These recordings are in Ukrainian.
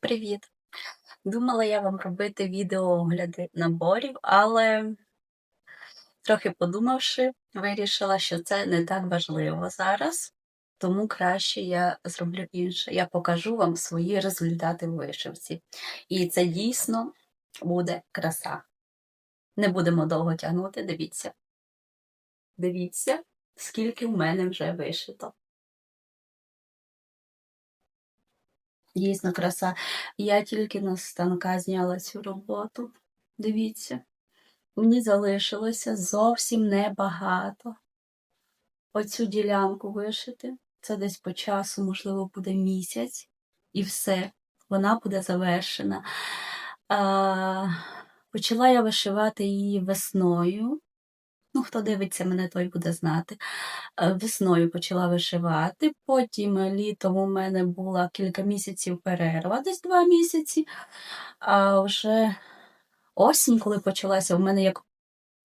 Привіт! Думала я вам робити відеоогляди наборів, але трохи подумавши, вирішила, що це не так важливо зараз, тому краще я зроблю інше. Я покажу вам свої результати в вишивці. І це дійсно буде краса. Не будемо довго тягнути, дивіться. Дивіться, скільки в мене вже вишито. Дійсно краса. Я тільки на станка зняла цю роботу. Дивіться, мені залишилося зовсім небагато. Оцю ділянку вишити. Це десь по часу, можливо, буде місяць, і все, вона буде завершена. А, почала я вишивати її весною. Ну, хто дивиться мене, той буде знати. Е, Весною почала вишивати, потім літом у мене була кілька місяців перерва, десь два місяці. А вже осінь, коли почалася, у мене як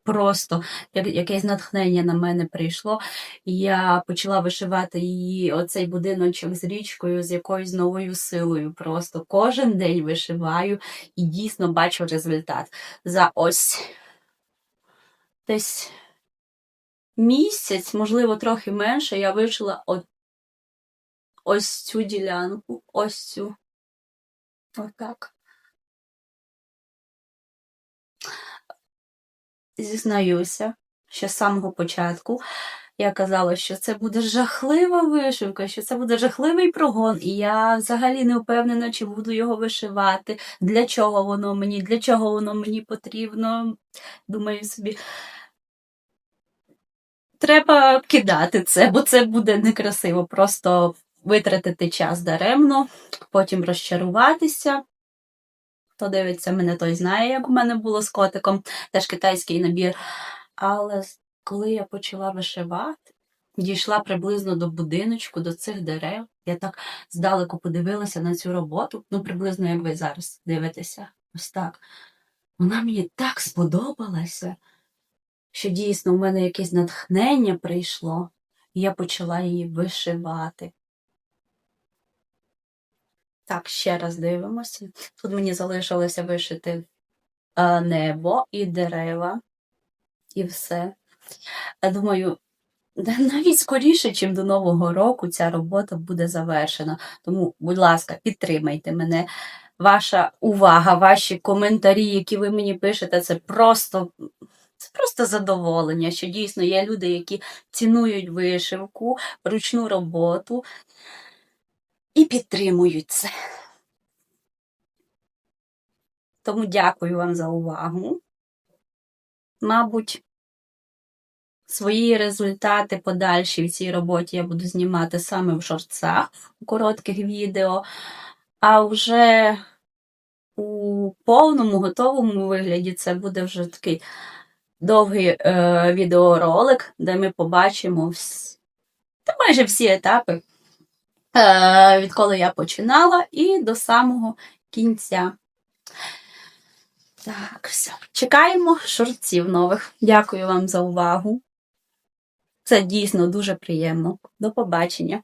просто як, якесь натхнення на мене прийшло. Я почала вишивати її, оцей будиночок з річкою, з якоюсь новою силою. Просто кожен день вишиваю і дійсно бачу результат. За ось десь місяць, можливо, трохи менше, я вишила от, ось цю ділянку, ось цю. Отак. Зізнаюся, що з самого початку я казала, що це буде жахлива вишивка, що це буде жахливий прогон, і я взагалі не впевнена, чи буду його вишивати, для чого воно мені, для чого воно мені потрібно. Думаю собі, треба кидати це, бо це буде некрасиво. Просто витратити час даремно, потім розчаруватися. Хто дивиться мене, той знає, як у мене було з котиком, теж китайський набір. Але коли я почала вишивати, дійшла приблизно до будиночку, до цих дерев, я так здалеку подивилася на цю роботу, ну приблизно як ви зараз дивитеся. Ось так. Вона мені так сподобалася, що дійсно в мене якесь натхнення прийшло, і я почала її вишивати. Так, ще раз дивимося. Тут мені залишилося вишити е, небо і дерева, і все. Я думаю, навіть скоріше, чим до Нового року, ця робота буде завершена. Тому, будь ласка, підтримайте мене. Ваша увага, ваші коментарі, які ви мені пишете, це просто, це просто задоволення, що дійсно є люди, які цінують вишивку, ручну роботу і підтримують це. Тому дякую вам за увагу. Мабуть, свої результати подальші в цій роботі я буду знімати саме в шорцах, у коротких відео, а вже у повному готовому вигляді це буде вже такий довгий е, відеоролик, де ми побачимо вс... та майже всі етапи, е, відколи я починала, і до самого кінця. Так, все. Чекаємо шорців нових. Дякую вам за увагу. Це дійсно дуже приємно. До побачення.